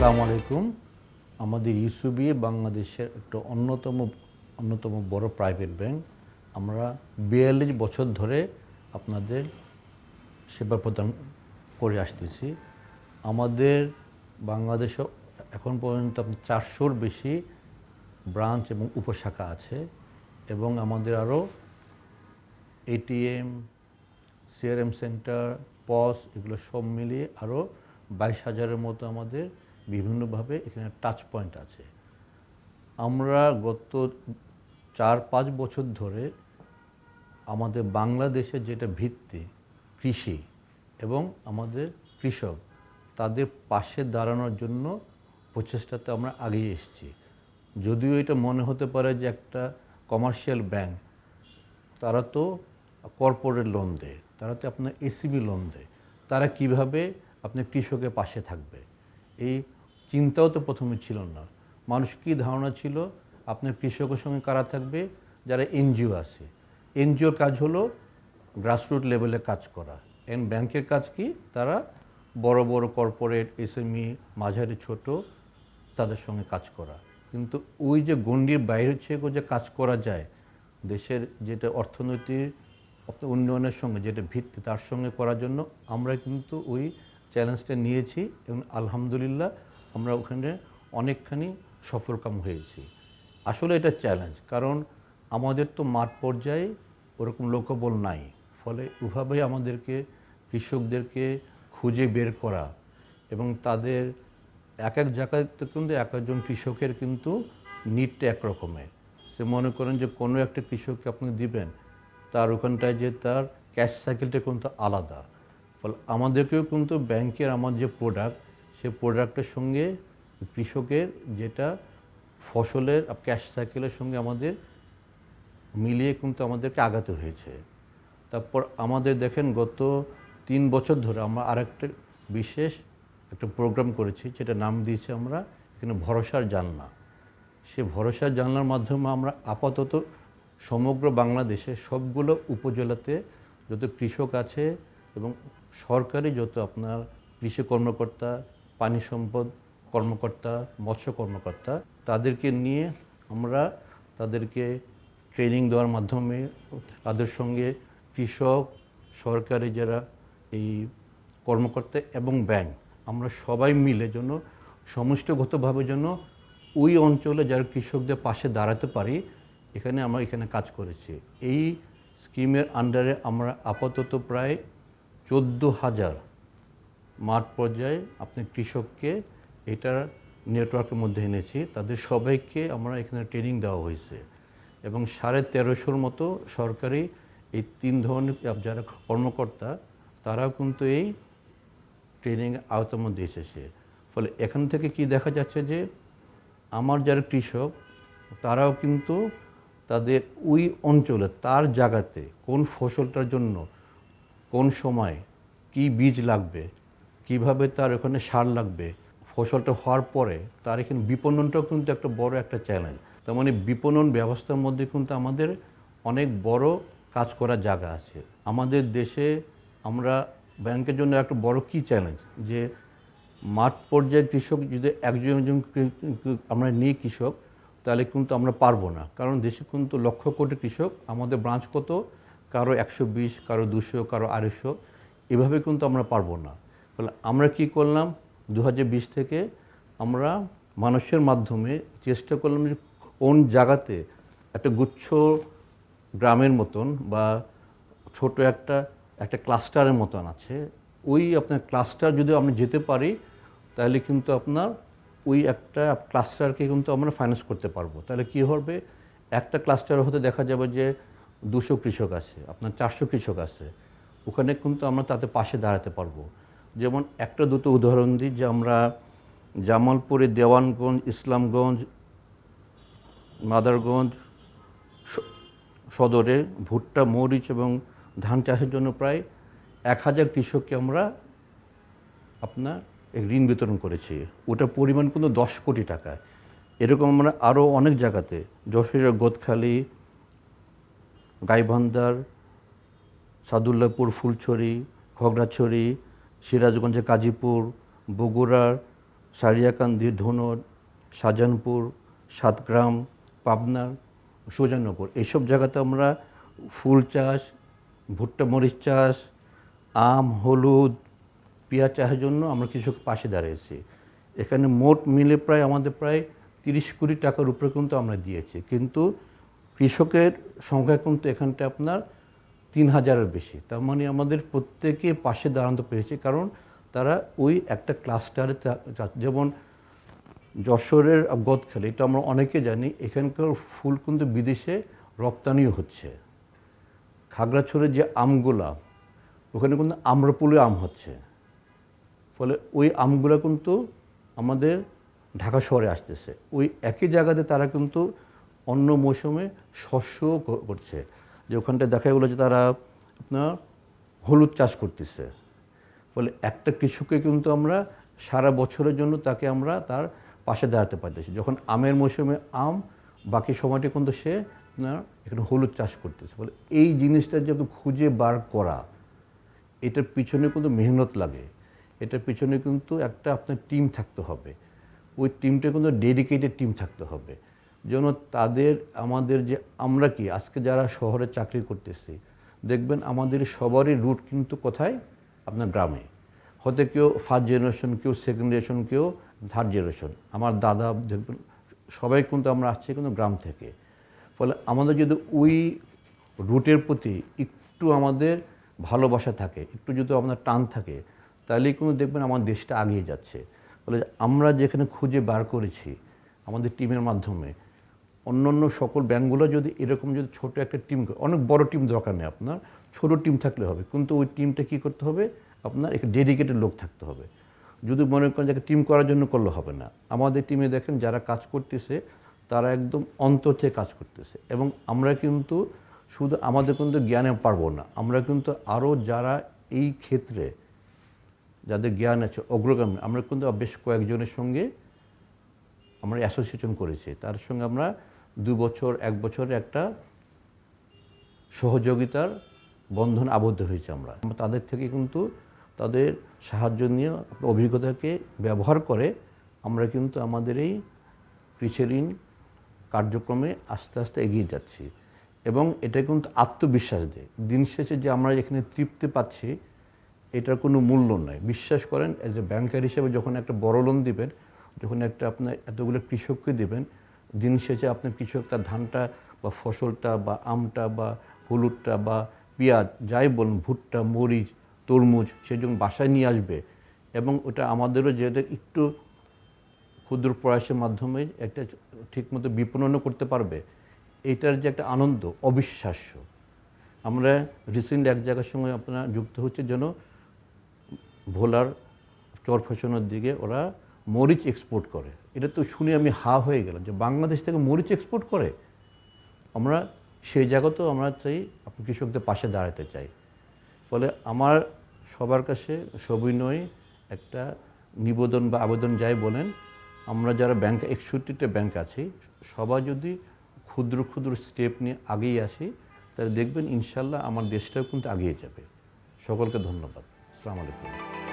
আসসালামু আলাইকুম। আমাদের ইউসুবি বাংলাদেশের একটা অন্যতম অন্যতম বড় প্রাইভেট ব্যাংক আমরা বিয়াল্লিশ বছর ধরে আপনাদের সেবা প্রদান করে আসতেছি। আমাদের বাংলাদেশে এখন পর্যন্ত চারশোর বেশি ব্রাঞ্চ এবং উপশাখা আছে এবং আমাদের আরও এটিএম সিআরএম সেন্টার পস এগুলো সব মিলিয়ে আরও বাইশ হাজারের মতো আমাদের বিভিন্নভাবে এখানে টাচ পয়েন্ট আছে। আমরা গত চার, পাঁচ বছর ধরে আমাদের বাংলাদেশের যেটা ভিত্তি, কৃষি এবং আমাদের কৃষক, তাদের পাশে দাঁড়ানোর জন্য প্রচেষ্টাতে আমরা আগিয়ে এসেছি। যদিও এটা মনে হতে পারে যে একটা কমার্শিয়াল ব্যাংক তারা তো কর্পোরেট লোন দেয়, তারা তো আপনার এসিবি লোন দেয়, তারা কীভাবে আপনি কৃষকের পাশে থাকবে? এই চিন্তাও তো প্রথমে ছিল না। মানুষ কী ধারণা ছিল? আপনার কৃষকের সঙ্গে কারা থাকবে? যারা এনজিও আছে। এনজিওর কাজ হলো গ্রাসরুট লেভেলে কাজ করা। এন ব্যাংকের কাজ কি? তারা বড় বড় কর্পোরেট এসএমই মাঝারি, ছোট তাদের সঙ্গে কাজ করা। কিন্তু ওই যে গণ্ডির বাইরে থেকে যে কাজ করা যায়, দেশের যেটা অর্থনৈতিক উন্নয়নের সঙ্গে, যেটা ভিত্তি তার সঙ্গে করার জন্য আমরা কিন্তু ওই চ্যালেঞ্জটা নিয়েছি। এবং আলহামদুলিল্লাহ আমরা ওখানে অনেকখানি সফলকাম হয়েছি। আসলে এটা চ্যালেঞ্জ কারণ আমাদের তো মাঠ পর্যায়ে ওরকম লোকবল নাই। ফলে ওভাবেই আমাদেরকে, কৃষকদেরকে খুঁজে বের করা এবং তাদের এক এক জায়গায় কিন্তু এক একজন কৃষকের কিন্তু নিডটা এক রকমের। সে মনে করেন যে কোনো একটা কৃষককে আপনি দিবেন, তার ওখানটায় যে তার ক্যাশ সাইকেলটা কিন্তু আলাদা। ফলে আমাদেরকেও কিন্তু ব্যাংকের আমার যে প্রোডাক্ট সেই প্রোডাক্টের সঙ্গে কৃষকের যেটা ফসলের ক্যাশ সাইকেলের সঙ্গে আমাদের মিলিয়ে কিন্তু আমাদেরকে আগাতে হয়েছে। তারপর আমাদের দেখেন গত তিন বছর ধরে আমরা আরেকটা বিশেষ একটা প্রোগ্রাম করেছি যেটা নাম দিয়েছি আমরা এখানে ভরসার জানলা। সে ভরসার জানলার মাধ্যমে আমরা আপাতত সমগ্র বাংলাদেশে সবগুলো উপজেলাতে যত কৃষক আছে এবং সরকারি যত আপনার কৃষি কর্মকর্তা পানি সম্পদ কর্মকর্তা, মৎস্য কর্মকর্তা, তাদেরকে নিয়ে আমরা তাদেরকে ট্রেনিং দেওয়ার মাধ্যমে তাদের সঙ্গে কৃষক, সরকারি যারা এই কর্মকর্তা এবং ব্যাংক আমরা সবাই মিলে যেন সমষ্টিগতভাবে যেন ওই অঞ্চলে যারা কৃষকদের পাশে দাঁড়াতে পারি, এখানে আমরা এখানে কাজ করেছি। এই স্কিমের আন্ডারে আমরা আপাতত প্রায় চোদ্দ হাজার মাঠ পর্যায়ে আপনি কৃষককে এটার নেটওয়ার্কের মধ্যে এনেছি। তাদের সবাইকে আমরা এখানে ট্রেনিং দেওয়া হয়েছে। এবং সাড়ে তেরোশোর মতো সরকারি এই তিন ধরনের যারা কর্মকর্তা, তারাও কিন্তু এই ট্রেনিং আওতার মধ্যে এসেছে। ফলে এখান থেকে কি দেখা যাচ্ছে যে, আমার যারা কৃষক, তারাও কিন্তু তাদের ওই অঞ্চলে, তার জায়গাতে কোন ফসলটার জন্য, কোন সময় কি বীজ লাগবে কীভাবে তার ওখানে সার লাগবে, ফসলটা হওয়ার পরে তার এখানে বিপণনটাও কিন্তু একটা বড় একটা চ্যালেঞ্জ তার মানে বিপণন ব্যবস্থার মধ্যে কিন্তু আমাদের অনেক বড় কাজ করার জায়গা আছে। আমাদের দেশে আমরা ব্যাংকের জন্য একটা বড় কি চ্যালেঞ্জ যে মাঠ পর্যায়ে কৃষক যদি একজন একজন আমরা নিই কৃষক, তাহলে কিন্তু আমরা পারব না। কারণ দেশে কিন্তু লক্ষ কোটি কৃষক, আমাদের ব্রাঞ্চ কত? কারও একশো বিশ, কারও দুশো, কারও আড়াইশো, এভাবে কিন্তু আমরা পারব না। ফলে আমরা কি করলাম? দু হাজার বিশ থেকে আমরা মানুষের মাধ্যমে চেষ্টা করলাম যে কোন জায়গাতে একটা গুচ্ছ গ্রামের মতন বা ছোট একটা একটা ক্লাস্টারের মতন আছে। ওই আপনার ক্লাস্টার যদি আমরা যেতে পারি, তাহলে কিন্তু আপনার ওই একটা ক্লাস্টারকে কিন্তু আমরা ফাইন্যান্স করতে পারব। তাহলে কী হবে? একটা ক্লাস্টার হতে দেখা যাবে যে দুশো কৃষক আছে, আপনার চারশো কৃষক আছে। ওখানে কিন্তু আমরা তাতে পাশে দাঁড়াতে পারব। যেমন একটা দুটো উদাহরণ দিই যে আমরা জামালপুরে দেওয়ানগঞ্জ, ইসলামগঞ্জ, মাদারগঞ্জ সদরে ভুট্টা, মরিচ এবং ধান চাষের জন্য প্রায় এক হাজার কৃষককে আমরা আপনার ঋণ বিতরণ করেছি। ওটার পরিমাণ কিন্তু দশ কোটি টাকা। এরকম আমরা আরও অনেক জায়গাতে যশোরের গোদখালি গাইবান্ধার, সাদুল্লাপুর, ফুলছড়ি, খগড়াছড়ি সিরাজগঞ্জের কাজীপুর, বগুড়ার সারিয়াকান্দি, ধুনট, শাহজাহানপুর, সাতগ্রাম পাবনার সুজানগর। এইসব জায়গাতে আমরা ফুল চাষ, ভুট্টা, মরিচ চাষ, আম, হলুদ, পেঁয়াজ চাষের জন্য আমরা কৃষক পাশে দাঁড়িয়েছি। এখানে মোট মিলে প্রায় আমাদের প্রায় তিরিশ কোটি টাকার উপরে কিন্তু আমরা দিয়েছি। কিন্তু কৃষকের সংখ্যা কিন্তু এখানটা আপনার তিন হাজারের বেশি। তার মানে আমাদের প্রত্যেকে পাশে দাঁড়াতে পেরেছে, কারণ তারা ওই একটা ক্লাস্টারে যেমন যশোরের গদখালি এটা আমরা অনেকে জানি, এখানকার ফুল কিন্তু বিদেশে রপ্তানিও হচ্ছে। খাগড়াছড়ির যে আমগুলা, ওখানে কিন্তু আম্রপুলি আম হচ্ছে। ফলে ওই আমগুলো কিন্তু আমাদের ঢাকা শহরে আসতেছে। ওই একই জায়গাতে তারা কিন্তু অন্য মৌসুমে শস্যও করছে। যে ওখানটা দেখা গেলো যে তারা আপনার হলুদ চাষ করতেছে। ফলে একটা কৃষককে কিন্তু আমরা সারা বছরের জন্য তাকে আমরা তার পাশে দাঁড়াতে পারতেছি। যখন আমের মৌসুমে আম, বাকি সময়টা কিন্তু সে আপনার এখানে হলুদ চাষ করতেছে। ফলে এই জিনিসটা যে খুঁজে বার করা, এটার পিছনে কিন্তু মেহনত লাগে। এটার পিছনে কিন্তু একটা আপনার টিম থাকতে হবে। ওই টিমটা কিন্তু ডেডিকেটেড টিম থাকতে হবে। যেন তাদের, আমাদের যে, আমরা কি, আজকে যারা শহরে চাকরি করতেছি, দেখবেন আমাদের সবারই রুট কিন্তু কোথায়? আপনার গ্রামে। হয়তো কেউ ফার্স্ট জেনারেশন কেউ সেকেন্ড জেনারেশন কেউ থার্ড জেনারেশন আমার দাদা দেখবেন, সবাই কিন্তু আমরা আসছি কিন্তু গ্রাম থেকে। ফলে আমাদের যদি ওই রুটের প্রতি একটু আমাদের ভালোবাসা থাকে, একটু যদি আমাদের টান থাকে, তাহলেই কিন্তু দেখবেন আমার দেশটা আগিয়ে যাচ্ছে। ফলে আমরা যেখানে খুঁজে বার করেছি, আমাদের টিমের মাধ্যমে অন্য অন্য সকল ব্যাঙ্কগুলো যদি এরকম যদি ছোট একটা টিম অনেক বড় টিম দরকার নেই আপনার, ছোট টিম থাকলে হবে। কিন্তু ওই টিমটা কী করতে হবে? আপনার একটা ডেডিকেটেড লোক থাকতে হবে। যদি মনে করেন যে টিম করার জন্য করলে হবে না। আমাদের টিমে দেখেন যারা কাজ করতেছে, তারা একদম অন্তর থেকে কাজ করতেছে। এবং আমরা কিন্তু শুধু, আমাদের কিন্তু জ্ঞানে পারব না। আমরা কিন্তু আরও যারা এই ক্ষেত্রে যাদের জ্ঞান আছে, অগ্রগামী, আমরা কিন্তু বেশ কয়েকজনের সঙ্গে আমরা অ্যাসোসিয়েশন করেছি। তার সঙ্গে আমরা দু বছর, এক বছরের একটা সহযোগিতার বন্ধন আবদ্ধ হয়েছে আমরা। তাদের থেকে কিন্তু তাদের সাহায্য নিয়ে অভিজ্ঞতাকে ব্যবহার করে আমরা কিন্তু আমাদের এই কৃষি ঋণ কার্যক্রমে আস্তে আস্তে এগিয়ে যাচ্ছি এবং এটা কিন্তু আত্মবিশ্বাস দেয়। দিন শেষে যে আমরা এখানে তৃপ্তি পাচ্ছি, এটার কোনো মূল্য নয় বিশ্বাস করেন এজ এ ব্যাংকার হিসেবে যখন একটা বড় লোন দিবেন, যখন একটা আপনার এতগুলো কৃষককে দিবেন দিন শেষে আপনার কৃষক তার ধানটা বা ফসলটা বা আমটা বা হলুদটা বা পেঁয়াজ, যাই বলুন, ভুট্টা, মরিচ, তরমুজ, সে যখন বাসায় নিয়ে আসবে এবং ওটা আমাদেরও যেটা একটু ক্ষুদ্র প্রয়াসের মাধ্যমে একটা ঠিকমতো বিপণনও করতে পারবে এটার যে একটা আনন্দ, অবিশ্বাস্য। আমরা রিসেন্ট এক জায়গার সঙ্গে আপনার যুক্ত হচ্ছে যেন ভোলার চর ফ্যাশনের দিকে ওরা মরিচ এক্সপোর্ট করে। এটা তো শুনে আমি হা হয়ে গেলাম যে বাংলাদেশ থেকে মরিচ এক্সপোর্ট করে। আমরা সেই জায়গাতেও আমরা চাই আপনি কৃষকদের পাশে দাঁড়াতে চাই। ফলে আমার সবার কাছে সবিনয় একটা নিবেদন বা আবেদন যাই বলেন, আমরা যারা ব্যাংক একষট্টিটা ব্যাংক আছি, সবাই যদি ক্ষুদ্র ক্ষুদ্র স্টেপ নিয়ে আগেই আসি, তাহলে দেখবেন ইনশাল্লাহ আমার দেশটাও কিন্তু আগিয়ে যাবে। সকলকে ধন্যবাদ। আসসালামু আলাইকুম।